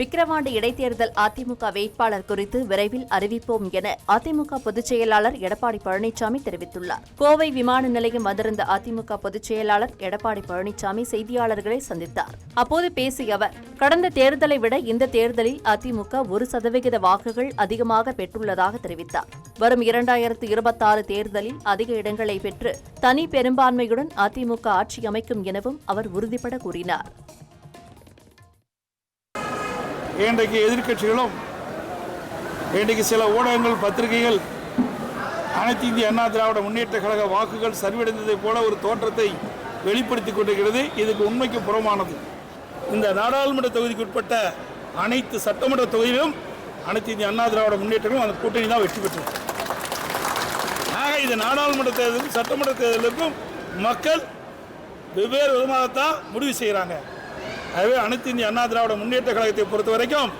விக்கிரவாண்டி இடைத்தேர்தல் அதிமுக வேட்பாளர் குறித்து விரைவில் அறிவிப்போம் என அதிமுக பொதுச் செயலாளர் எடப்பாடி பழனிசாமி தெரிவித்துள்ளார். கோவை விமான நிலையம் வந்திருந்த அதிமுக பொதுச் செயலாளர் எடப்பாடி பழனிசாமி செய்தியாளர்களை சந்தித்தார். அப்போது பேசிய அவர் கடந்த தேர்தலை விட இந்த தேர்தலில் அதிமுக ஒரு சதவிகித வாக்குகள் அதிகமாக பெற்றுள்ளதாக தெரிவித்தார். வரும் இரண்டாயிரத்து இருபத்தாறு தேர்தலில் அதிக இடங்களை பெற்று தனி பெரும்பான்மையுடன் அதிமுக ஆட்சி அமைக்கும் எனவும் அவர் உறுதிபட கூறினார். இன்றைக்கு எதிர்க்கட்சிகளும் இன்றைக்கு சில ஊடகங்கள் பத்திரிகைகள் அனைத்து இந்திய அண்ணா திராவிட முன்னேற்ற கழக வாக்குகள் சரிவடைந்ததைப் போல ஒரு தோற்றத்தை வெளிப்படுத்திக் கொண்டிருக்கிறது. இதுக்கு உண்மைக்கு புறமானது. இந்த நாடாளுமன்ற தொகுதிக்கு உட்பட்ட அனைத்து சட்டமன்ற தொகுதியிலும் அனைத்து இந்திய அண்ணா திராவிட முன்னேற்றங்களும் அந்த கூட்டணி தான் வெற்றி பெற்றது. ஆக இது நாடாளுமன்ற தேர்தலுக்கும் சட்டமன்ற தேர்தலுக்கும் மக்கள் வெவ்வேறு விதமாகத்தான் முடிவு செய்கிறாங்க. ஆகவே அனைத்து இந்திய அண்ணா திராவிட முன்னேற்ற கழகத்தை பொறுத்த வரைக்கும்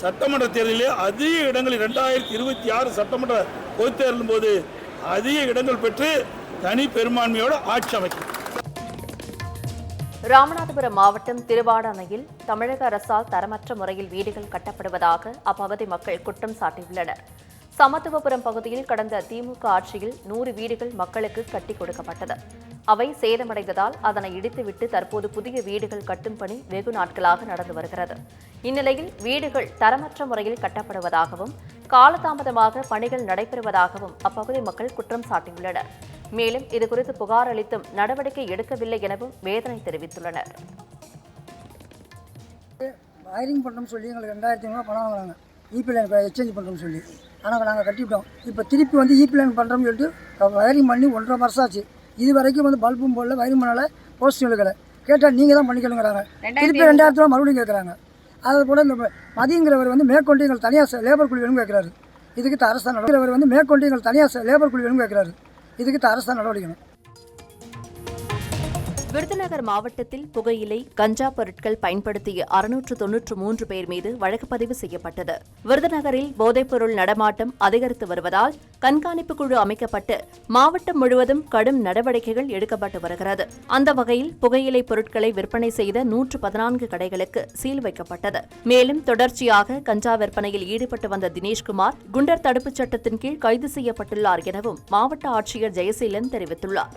சட்டமன்ற தேர்தலிலே அதிக இடங்களில் ரெண்டாயிரத்தி இருபத்தி ஆறு சட்டமன்ற பொதுத் தேர்தலும் போது அதிக இடங்கள் பெற்று தனி பெரும்பான்மையோடு ஆட்சி அமைக்கும். ராமநாதபுரம் மாவட்டம் திருவாடானையில் தமிழக அரசால் தரமற்ற முறையில் வீடுகள் கட்டப்படுவதாக அப்பகுதி மக்கள் குற்றம் சாட்டியுள்ளனர். சமத்துவபுரம் பகுதியில் கடந்த திமுக ஆட்சியில் நூறு வீடுகள் மக்களுக்கு கட்டிக் கொடுக்கப்பட்டது. அவை சேதமடைந்ததால் அதனை இடித்துவிட்டு தற்போது புதிய வீடுகள் கட்டும் பணி வெகு நாட்களாக நடந்து வருகிறது. இந்நிலையில் வீடுகள் தரமற்ற முறையில் கட்டப்படுவதாகவும் காலதாமதமாக பணிகள் நடைபெறுவதாகவும் அப்பகுதி மக்கள் குற்றம் சாட்டியுள்ளனர். மேலும் இதுகுறித்து புகார் அளித்தும் நடவடிக்கை எடுக்கவில்லை எனவும் வேதனை தெரிவித்துள்ளனர். வயரிங் பண்ணுறோம்னு சொல்லி எங்களுக்கு ரெண்டாயிரத்தி ஐநூறுவா பணம் வாங்கினாங்க இபி லைன் எக்ஸ்சேஞ்ச் பண்ணுறோம்னு சொல்லி. ஆனால் நாங்கள் கட்டிவிட்டோம். இப்போ திருப்பி வந்து இபி லைன் பண்ணுறோம்னு சொல்லிட்டு வயரிங் பண்ணி ஒன்றரை வருஷம் ஆச்சு. இது வரைக்கும் வந்து பல்பும் போடல வயரிங் பண்ணல போஸ்டிங் எடுக்கல. கேட்டால் நீங்கள் தான் பண்ணிக்கணுங்கிறாங்க திருப்பி ரெண்டாயிரத்து ரூபா மறுபடியும் கேட்குறாங்க அது போல் இந்த மதியங்கிறவர் வந்து மேற்கொண்டு எங்கள் தனியாக லேபர் குழு வேணும் கேட்குறாரு இதுக்கு அரசாங்க நடவடிக்கை. வந்து மேற்கொண்டு எங்கள் தனியாக லேபர் குழு வேணும் கேட்குறாரு இதுக்கு அரசாங்க நடவடிக்கணும் விருதுநகர் மாவட்டத்தில் புகையிலை கஞ்சா பொருட்கள் பயன்படுத்திய அறுநூற்று தொன்னூற்று மூன்று பேர் மீது வழக்கு பதிவு செய்யப்பட்டது. விருதுநகரில் போதைப்பொருள் நடமாட்டம் அதிகரித்து வருவதால் கண்காணிப்பு குழு அமைக்கப்பட்டு மாவட்டம் முழுவதும் கடும் நடவடிக்கைகள் எடுக்கப்பட்டு வருகிறது. அந்த வகையில் புகையிலை பொருட்களை விற்பனை செய்த நூற்று பதினான்கு கடைகளுக்கு சீல் வைக்கப்பட்டது. மேலும் தொடர்ச்சியாக கஞ்சா விற்பனையில் ஈடுபட்டு வந்த தினேஷ்குமார் குண்டர் தடுப்புச் சட்டத்தின் கீழ் கைது செய்யப்பட்டுள்ளார் எனவும் மாவட்ட ஆட்சியர் ஜெயசீலன் தெரிவித்துள்ளார்.